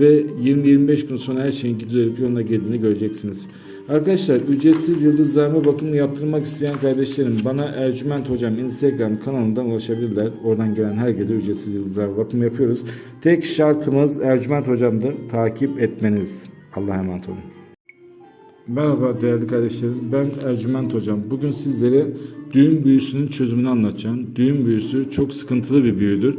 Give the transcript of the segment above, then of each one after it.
ve 20-25 gün sonra her şeyin düzelip yoluna girdiğini göreceksiniz. Arkadaşlar ücretsiz yıldızlarma bakımı yaptırmak isteyen kardeşlerim bana Ercüment Hocam Instagram kanalından ulaşabilirler. Oradan gelen herkese ücretsiz yıldızlarma bakımı yapıyoruz. Tek şartımız Ercüment Hocam'dır. Takip etmeniz. Allah'a emanet olun. Merhaba değerli kardeşlerim. Ben Ercüment Hocam. Bugün sizlere düğün büyüsünün çözümünü anlatacağım. Düğün büyüsü çok sıkıntılı bir büyüdür.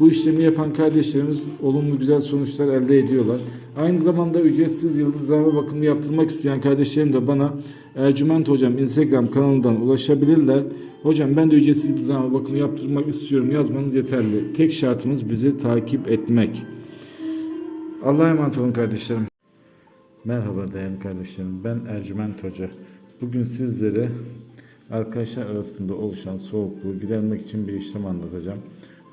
Bu işlemi yapan kardeşlerimiz olumlu güzel sonuçlar elde ediyorlar. Aynı zamanda ücretsiz yıldızlarma bakımı yaptırmak isteyen kardeşlerim de bana Ercüment Hocam Instagram kanalından ulaşabilirler. Hocam ben de ücretsiz yıldızlarma bakımı yaptırmak istiyorum yazmanız yeterli. Tek şartımız bizi takip etmek. Allah'a emanet olun kardeşlerim. Merhaba değerli kardeşlerim. Ben Ercüment Hoca. Bugün sizlere arkadaşlar arasında oluşan soğukluğu gidermek için bir işlem anlatacağım.